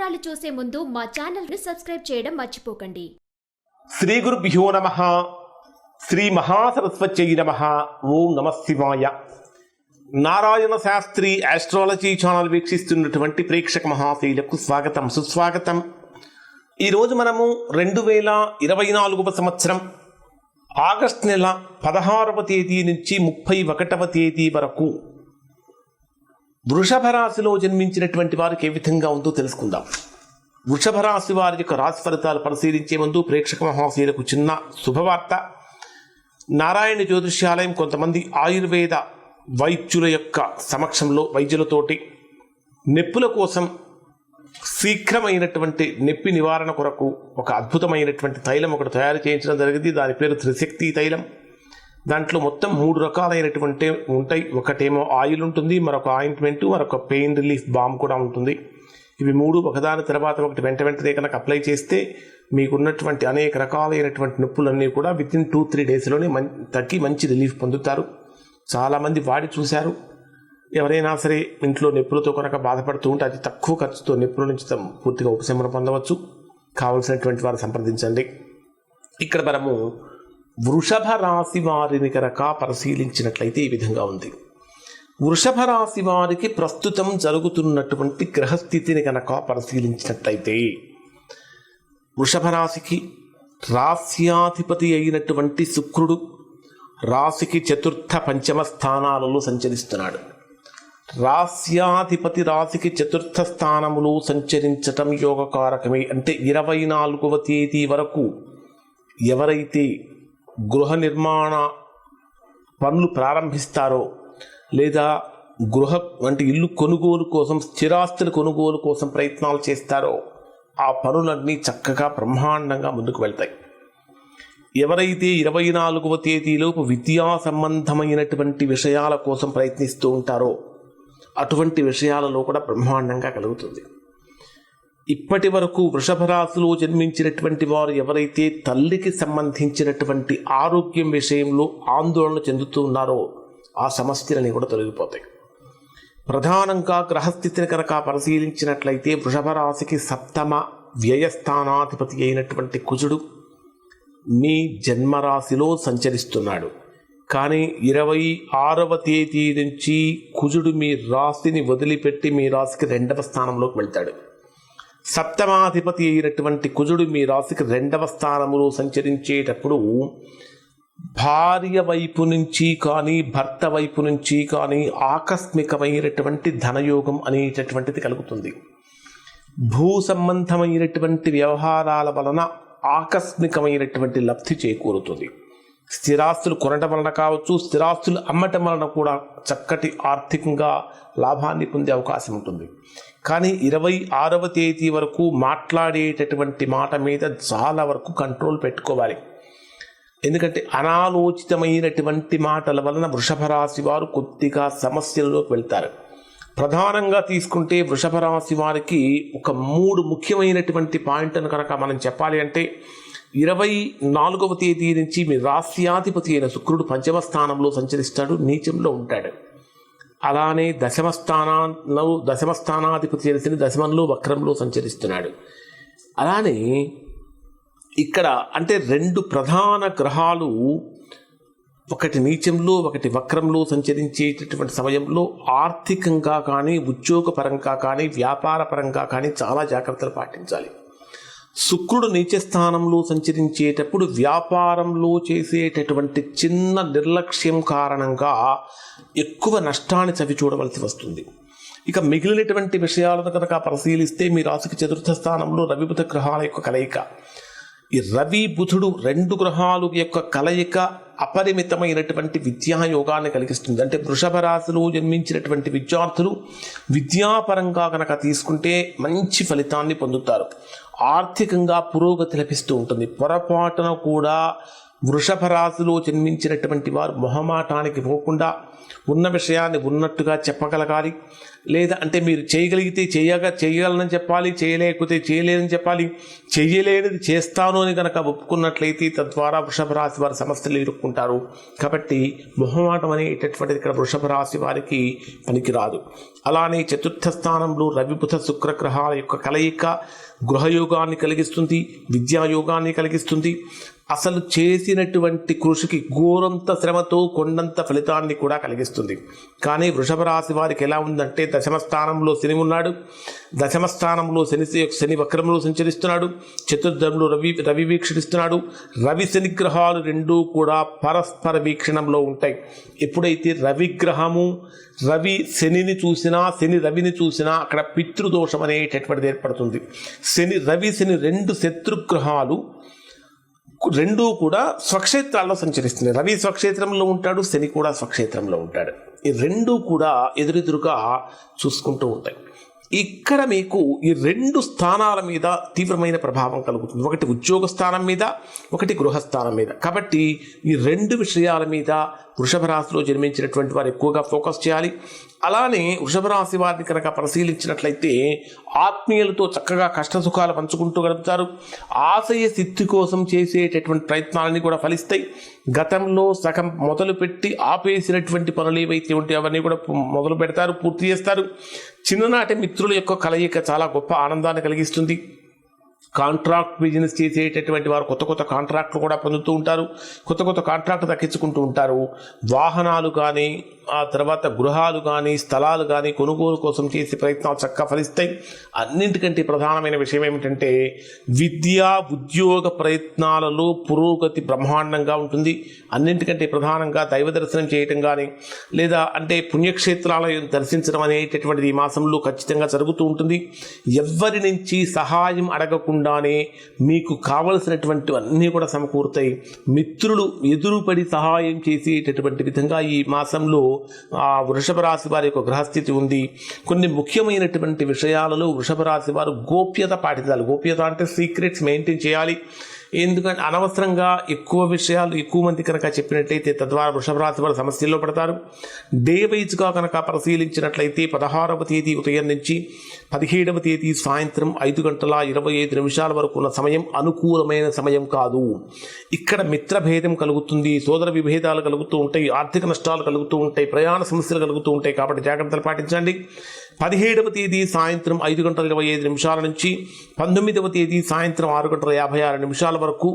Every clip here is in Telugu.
వివరాలు చూసే ముందు మా ఛానల్ని సబ్స్క్రైబ్ చేయడం మర్చిపోకండి. శ్రీ గురుభ్యో నమ. శ్రీ మహాసరస్వత్యై నమ. ఓం నమ శివాయ. నారాయణ శాస్త్రి ఆస్ట్రాలజీ ఛానల్ వీక్షిస్తున్నటువంటి ప్రేక్షక మహాశైలకు స్వాగతం సుస్వాగతం. ఈరోజు మనము రెండు వేల ఇరవై నాలుగవ సంవత్సరం ఆగస్ట్ నెల పదహారవ తేదీ నుంచి ముప్పై ఒకటవ తేదీ వరకు వృషభ రాశిలో జన్మించినటువంటి వారికి ఏ విధంగా ఉందో తెలుసుకుందాం. వృషభ రాశి వారి యొక్క రాశి ఫలితాలు పరిశీలించే ముందు ప్రేక్షక మహాశీలకు చిన్న శుభవార్త. నారాయణ జ్యోతిష్యాలయం కొంతమంది ఆయుర్వేద వైద్యుల యొక్క సమక్షంలో వైద్యులతోటి నొప్పుల కోసం శీఘ్రమైనటువంటి నొప్పి నివారణ కొరకు ఒక అద్భుతమైనటువంటి తైలం ఒకటి తయారు చేయించడం జరిగింది. దాని పేరు త్రిశక్తి తైలం. దాంట్లో మొత్తం మూడు రకాలైనటువంటి ఉంటాయి. ఒకటేమో ఆయిల్ ఉంటుంది మరొక ఆయింట్మెంట్ మరొక పెయిన్ రిలీఫ్ బామ్ కూడా ఉంటుంది. ఇవి మూడు ఒకదాని తర్వాత ఒకటి వెంట వెంటనే కనుక అప్లై చేస్తే మీకున్నటువంటి అనేక రకాలైనటువంటి నొప్పులన్నీ కూడా విత్ ఇన్ టూ త్రీ డేస్లోనే మం తగ్గి మంచి రిలీఫ్ పొందుతారు. చాలామంది వాడి చూశారు. ఎవరైనా సరే ఇంట్లో నొప్పులతో కనుక బాధపడుతూ ఉంటే అతి తక్కువ ఖర్చుతో నొప్పుల నుంచి పూర్తిగా ఉపశమనం పొందవచ్చు. కావలసినటువంటి వారు సంప్రదించండి. ఇక్కడ మనము వృషభ రాశి వారిని కనుక పరిశీలించినట్లయితే ఈ విధంగా ఉంది. వృషభ రాశి వారికి ప్రస్తుతం జరుగుతున్నటువంటి గ్రహస్థితిని కనుక పరిశీలించినట్లయితే వృషభ రాశికి రాస్యాధిపతి అయినటువంటి శుక్రుడు రాశికి చతుర్థ పంచమ స్థానాలలో సంచరిస్తున్నాడు. రాస్యాధిపతి రాశికి చతుర్థ స్థానములో సంచరించటం యోగకారకమే. అంటే ఇరవై నాలుగవ తేదీ వరకు ఎవరైతే గృహ నిర్మాణ పనులు ప్రారంభిస్తారో లేదా గృహ వంటి ఇల్లు కొనుగోలు కోసం స్థిరాస్తుల కొనుగోలు కోసం ప్రయత్నాలు చేస్తారో ఆ పనులన్నీ చక్కగా బ్రహ్మాండంగా ముందుకు వెళ్తాయి. ఎవరైతే ఇరవై నాలుగవ తేదీలోపు విద్యా సంబంధమైనటువంటి విషయాల కోసం ప్రయత్నిస్తూ ఉంటారో అటువంటి విషయాలలో కూడా బ్రహ్మాండంగా కలుగుతుంది. ఇప్పటి వరకు వృషభ రాశిలో జన్మించినటువంటి వారు ఎవరైతే తల్లికి సంబంధించినటువంటి ఆరోగ్యం విషయంలో ఆందోళన చెందుతూ ఉన్నారో ఆ సమస్యలన్నీ కూడా తొలగిపోతాయి. ప్రధానంగా గ్రహస్థితిని కనుక పరిశీలించినట్లయితే వృషభ రాశికి సప్తమ వ్యయస్థానాధిపతి అయినటువంటి కుజుడు మీ జన్మరాశిలో సంచరిస్తున్నాడు. కానీ ఇరవై ఆరవ తేదీ నుంచి కుజుడు మీ రాశిని వదిలిపెట్టి మీ రాశికి రెండవ స్థానంలోకి వెళ్తాడు. సప్తమాధిపతి అయినటువంటి కుజుడు మీ రాశికి రెండవ స్థానములో సంచరించేటప్పుడు భార్య వైపు నుంచి కానీ భర్త వైపు నుంచి కానీ ఆకస్మికమైనటువంటి ధనయోగం అనేటటువంటిది కలుగుతుంది. భూ సంబంధమైనటువంటి వ్యవహారాల వలన ఆకస్మికమైనటువంటి లబ్ధి చేకూరుతుంది. స్థిరాస్తులు కొనటం వలన కావచ్చు స్థిరాస్తులు అమ్మటం వలన కూడా చక్కటి ఆర్థికంగా లాభాన్ని పొందే అవకాశం ఉంటుంది. కానీ ఇరవై ఆరవ తేదీ వరకు మాట్లాడేటటువంటి మాట మీద చాలా వరకు కంట్రోల్ పెట్టుకోవాలి. ఎందుకంటే అనాలోచితమైనటువంటి మాటల వలన వృషభ రాశి వారు కొద్దిగా సమస్యల్లోకి వెళ్తారు. ప్రధానంగా తీసుకుంటే వృషభ రాశి వారికి ఒక మూడు ముఖ్యమైనటువంటి పాయింట్లను కనుక మనం చెప్పాలి అంటే ఇరవై నాలుగవ తేదీ నుంచి మీ రాస్యాధిపతి అయిన శుక్రుడు పంచమ స్థానంలో సంచరిస్తాడు నీచంలో ఉంటాడు. అలానే దశమ స్థానంలో దశమ స్థానాధిపతి దశమంలో వక్రంలో సంచరిస్తున్నాడు. అలానే ఇక్కడ అంటే రెండు ప్రధాన గ్రహాలు ఒకటి నీచంలో ఒకటి వక్రంలో సంచరించేటటువంటి సమయంలో ఆర్థికంగా కానీ ఉద్యోగపరంగా కానీ వ్యాపార పరంగా కానీ చాలా జాగ్రత్తలు పాటించాలి. శుక్రుడు నీచ స్థానంలో సంచరించేటప్పుడు వ్యాపారంలో చేసేటటువంటి చిన్న నిర్లక్ష్యం కారణంగా ఎక్కువ నష్టాన్ని చవి చూడవలసి వస్తుంది. ఇక మిగిలినటువంటి విషయాలను కనుక పరిశీలిస్తే మీ రాశికి చతుర్థ స్థానంలో రవిబుధ గ్రహాల యొక్క కలయిక. ఈ రవి బుధుడు రెండు గ్రహాలు యొక్క కలయిక అపరిమితమైనటువంటి విద్యాయోగాన్ని కలిగిస్తుంది. అంటే వృషభ రాశిలో జన్మించినటువంటి విద్యార్థులు విద్యాపరంగా కనుక తీసుకుంటే మంచి ఫలితాన్ని పొందుతారు. ఆర్థికంగా పురోగతి లభిస్తూ ఉంటుంది. పొరపాటున కూడా వృషభ రాశిలో జన్మించినటువంటి వారు మొహమాటానికి పోకుండా ఉన్న విషయాన్ని ఉన్నట్టుగా చెప్పగలగాలి. లేదా అంటే మీరు చేయగలిగితే చేయగా చేయగలనని చెప్పాలి చేయలేకపోతే చేయలేనని చెప్పాలి చేయలేనిది చేస్తాను అని కనుక ఒప్పుకున్నట్లయితే తద్వారా వృషభ రాశి వారి సమస్యలు ఎదుర్కొంటారు. కాబట్టి మొహమాటం అనేటటువంటిది ఇక్కడ వృషభ రాశి వారికి పనికిరాదు. అలానే చతుర్థ స్థానంలో రవిబుధ శుక్రగ్రహాల యొక్క కలయిక గృహయోగాన్ని కలిగిస్తుంది విద్యాయోగాన్ని కలిగిస్తుంది. అసలు చేసినటువంటి కృషికి ఘోరంత శ్రమతో కొండంత ఫలితాన్ని కూడా కలిగిస్తుంది. కానీ వృషభ రాశి వారికి ఎలా ఉందంటే దశమస్థానంలో శని ఉన్నాడు. దశమస్థానంలో శని శని వక్రంలో సంచరిస్తున్నాడు. చతుర్థంలో రవి రవి వీక్షిస్తున్నాడు. రవి శని గ్రహాలు రెండూ కూడా పరస్పర వీక్షణంలో ఉంటాయి. ఎప్పుడైతే రవిగ్రహము రవి శనిని చూసినా శని రవిని చూసినా అక్కడ పితృదోషం అనేటటువంటిది ఏర్పడుతుంది. శని రవి శని రెండు శత్రుగ్రహాలు రెండూ కూడా స్వక్షేత్రాల్లో సంచరిస్తున్నాయి. రవి స్వక్షేత్రంలో ఉంటాడు శని కూడా స్వక్షేత్రంలో ఉంటాడు. ఈ రెండూ కూడా ఎదురెదురుగా చూసుకుంటూ ఉంటాయి. ఇక్కడ మీకు ఈ రెండు స్థానాల మీద తీవ్రమైన ప్రభావం కలుగుతుంది. ఒకటి ఉద్యోగ స్థానం మీద ఒకటి గృహస్థానం మీద. కాబట్టి ఈ రెండు విషయాల మీద వృషభ రాశిలో జన్మించినటువంటి వారు ఎక్కువగా ఫోకస్ చేయాలి. అలానే వృషభ రాశి వారిని కనుక పరిశీలించినట్లయితే ఆత్మీయులతో చక్కగా కష్ట సుఖాలు పంచుకుంటూ గడుపుతారు. ఆశయ సిద్ధి కోసం చేసేటటువంటి ప్రయత్నాలన్నీ కూడా ఫలిస్తాయి. గతంలో సగం మొదలుపెట్టి ఆపేసినటువంటి పనులు ఏవైతే ఉంటే అవన్నీ కూడా మొదలు పెడతారు పూర్తి చేస్తారు. చిన్ననాటి మిత్రుల యొక్క కలయిక చాలా గొప్ప ఆనందాన్ని కలిగిస్తుంది. కాంట్రాక్ట్ బిజినెస్ చేసేటటువంటి వారు కొత్త కొత్త కాంట్రాక్ట్లు కూడా పొందుతూ ఉంటారు. కొత్త కొత్త కాంట్రాక్ట్ దక్కించుకుంటూ ఉంటారు. వాహనాలు కానీ ఆ తర్వాత గృహాలు కానీ స్థలాలు కానీ కొనుగోలు కోసం చేసే ప్రయత్నాలు చక్కగా ఫలిస్తాయి. అన్నింటికంటే ప్రధానమైన విషయం ఏమిటంటే విద్య ఉద్యోగ ప్రయత్నాలలో పురోగతి బ్రహ్మాండంగా ఉంటుంది. అన్నింటికంటే ప్రధానంగా దైవ దర్శనం చేయటం కానీ లేదా అంటే పుణ్యక్షేత్రాలను దర్శించడం అనేటటువంటిది ఈ మాసంలో ఖచ్చితంగా జరుగుతూ ఉంటుంది. ఎవ్వరి నుంచి సహాయం అడగకుండానే మీకు కావలసినటువంటి అన్నీ కూడా సమకూరుతాయి. మిత్రులు ఎదురుపడి సహాయం చేసేటటువంటి విధంగా ఈ మాసంలో ఆ వృషభ రాశి వారి యొక్క గ్రహస్థితి ఉంది. కొన్ని ముఖ్యమైనటువంటి విషయాలలో వృషభ రాశి వారు గోప్యత పాటించాలి. గోప్యత అంటే సీక్రెట్స్ మెయింటైన్ చేయాలి. ఎందుకంటే అనవసరంగా ఎక్కువ విషయాలు ఎక్కువ మంది కనుక చెప్పినట్లయితే తద్వారా వృషభ రాశి వారు సమస్యల్లో పడతారు. డే వైజ్గా కనుక పరిశీలించినట్లయితే పదహారవ తేదీ ఉదయం నుంచి పదిహేడవ తేదీ సాయంత్రం ఐదు గంటల ఇరవై ఐదు నిమిషాల వరకు ఉన్న సమయం అనుకూలమైన సమయం కాదు. ఇక్కడ మిత్రభేదం కలుగుతుంది సోదర విభేదాలు కలుగుతూ ఉంటాయి ఆర్థిక నష్టాలు కలుగుతూ ఉంటాయి ప్రయాణ సమస్యలు కలుగుతూ ఉంటాయి. కాబట్టి జాగ్రత్తలు పాటించండి. పదిహేడవ తేదీ సాయంత్రం ఐదు గంటల ఇరవై ఐదు నిమిషాల నుంచి పంతొమ్మిదవ తేదీ సాయంత్రం ఆరు గంటల యాభై ఆరు నిమిషాల వరకు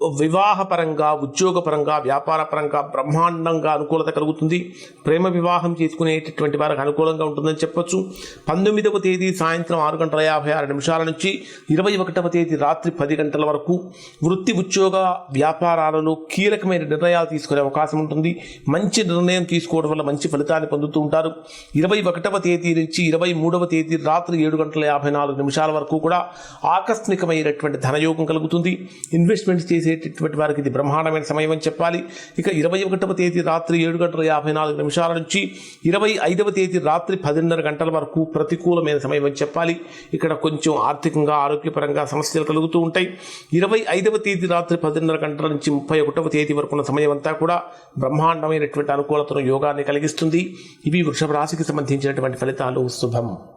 వివాహపరంగా ఉద్యోగపరంగా వ్యాపారపరంగా బ్రహ్మాండంగా అనుకూలత కలుగుతుంది. ప్రేమ వివాహం చేసుకునేటటువంటి వారికి అనుకూలంగా ఉంటుందని చెప్పొచ్చు. పంతొమ్మిదవ తేదీ సాయంత్రం ఆరు గంటల యాభై ఆరు నిమిషాల నుంచి ఇరవై ఒకటవ తేదీ రాత్రి పది గంటల వరకు వృత్తి ఉద్యోగ వ్యాపారాలలో కీలకమైన నిర్ణయాలు తీసుకునే అవకాశం ఉంటుంది. మంచి నిర్ణయం తీసుకోవడం వల్ల మంచి ఫలితాన్ని పొందుతూ ఉంటారు. ఇరవై ఒకటవ తేదీ నుంచి ఇరవై మూడవ తేదీ రాత్రి ఏడు గంటల యాభై నాలుగు నిమిషాల వరకు కూడా ఆకస్మికమైనటువంటి ధనయోగం కలుగుతుంది. ఇన్వెస్ట్మెంట్స్ చేసేటటువంటి వారికి ఇది బ్రహ్మాండమైన సమయం అని చెప్పాలి. ఇక ఇరవై ఒకటవ తేదీ రాత్రి ఏడు గంటల యాభై నాలుగు నిమిషాల నుంచి ఇరవై ఐదవ తేదీ రాత్రి పదిన్నర గంటల వరకు ప్రతికూలమైన సమయం అని చెప్పాలి. ఇక్కడ కొంచెం ఆర్థికంగా ఆరోగ్యపరంగా సమస్యలు కలుగుతూ ఉంటాయి. ఇరవై ఐదవ తేదీ రాత్రి పదిన్నర గంటల నుంచి ముప్పై ఒకటవ తేదీ వరకు ఉన్న సమయం అంతా కూడా బ్రహ్మాండమైనటువంటి అనుకూలతను యోగాన్ని కలిగిస్తుంది. ఇవి వృషభ రాశికి సంబంధించినటువంటి ఫలితాలు. శుభం.